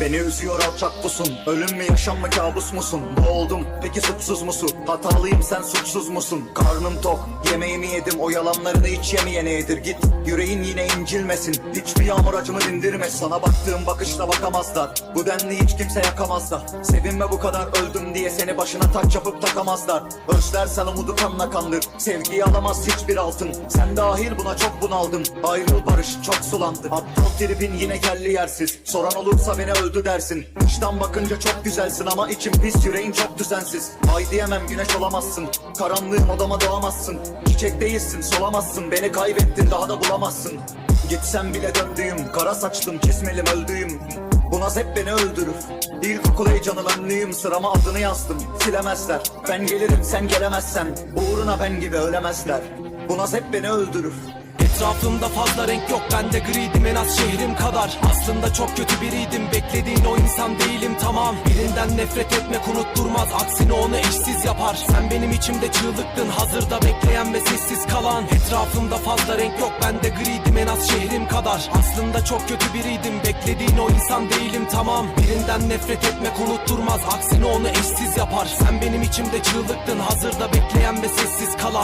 Beni üzüyor alçak busun Ölüm mü yaşam mı kabus musun? Boğuldum peki suçsuz musun? Hatalıyım sen suçsuz musun? Karnım tok yemeğimi yedim O yalanlarını hiç yemeyene yedir. Git yüreğin yine incilmesin. Hiçbir yağmur acımı dindirmez Sana baktığım bakışla bakamazlar. Bu denli hiç kimse yakamazlar. Sevinme bu kadar öldüm diye Seni başına taç yapıp takamazlar. Özlersen umudu kanla kandır. Sevgiyi alamaz hiçbir altın. Sen dahil buna çok bunaldım. Ayrıl barış çok sulandı. Aptal tripin yine gelli yersiz. Soran olursa beni öldü dersin. Dıştan bakınca çok güzelsin ama için pis yüreğin çok düzensiz. Ay diyemem güneş olamazsın. Karanlığım odama doğamazsın. Çiçek değilsin solamazsın. Beni kaybettin daha da bulamazsın. Gitsem bile döndüğüm Kara saçlım kesmelim öldüğüm. Bu naz hep beni öldürür. İlkokul heyecanı benliyim Sırama adını yazdım. Silemezler. Ben gelirim sen gelemezsen. Uğruna ben gibi ölemezler. Bu naz hep beni öldürür Etrafımda fazla renk yok ben de griydim en az şehrim kadar. Aslında çok kötü biriydim beklediğin o insan değilim tamam. Birinden nefret etmek unutturmaz aksine onu eşsiz yapar. Sen benim içimde çığlıktın hazırda bekleyen ve sessiz kalan. Etrafımda fazla renk yok ben de griydim en az şehrim kadar. Aslında çok kötü biriydim beklediğin o insan değilim tamam. Birinden nefret etmek unutturmaz aksine onu eşsiz yapar. Sen benim içimde çığlıktın hazırda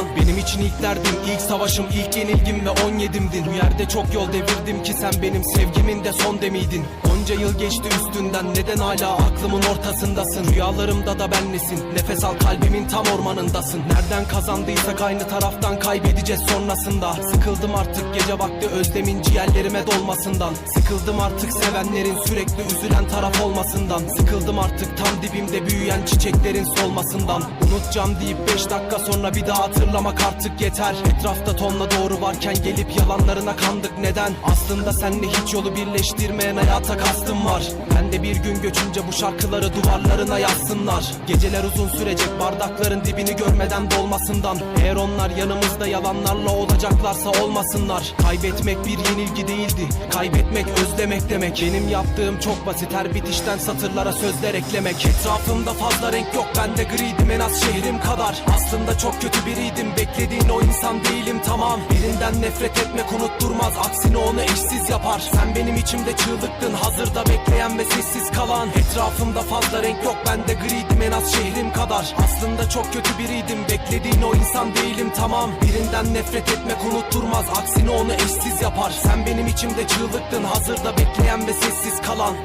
kalan Benim için ilk derdim ilk savaşım ilk yenilgim ve 17'imdin Bu yerde çok yol devirdim ki sen benim sevgimin de son demiydin Onca yıl geçti üstünden neden hala aklımın ortasındasın? Rüyalarımda da benlesin nefes al kalbimin tam ormanındasın. Nereden kazandıysak aynı taraftan kaybedeceğiz sonrasında. Sıkıldım artık gece vakti özlemin ciğerlerime dolmasından. Sıkıldım artık sevenlerin sürekli üzülen taraf olmasından. Sıkıldım artık tam dibimde büyüyen çiçeklerin solmasından. Unutacağım deyip 5 dakika sonra bir daha hatırlamak artık yeter. Etrafta tonla doğru varken gelip yalanlarına kandık. Neden? Aslında senle hiç yolu birleştirmeyen hayata kastım var. Ben de bir gün göçünce bu şarkıları duvarlarına yazsınlar. Geceler uzun sürecek bardakların dibini görmeden dolmasından. Eğer onlar yanımızda yalanlarla olacaklarsa olmasınlar. Kaybetmek bir yenilgi değildi. Kaybetmek özlemek demek. Benim yaptığım çok basit. Her bitişten satırlara sözler eklemek. Etrafımda fazla renk yok. Ben de griydim. En az şehrim kadar. Aslında çok kötü biriydim beklediğin o insan değilim tamam. Birinden nefret etmek unutturmaz aksine onu eşsiz yapar. Sen benim içimde çığlıktın. Hazırda bekleyen ve sessiz kalan. Etrafımda fazla renk yok ben de griydim. En az şehrim kadar. Aslında çok kötü biriydim. Beklediğin o insan değilim tamam. Birinden nefret etmek unutturmaz aksine onu eşsiz yapar. Sen benim içimde çığlıktın. Hazırda bekleyen ve sessiz kalan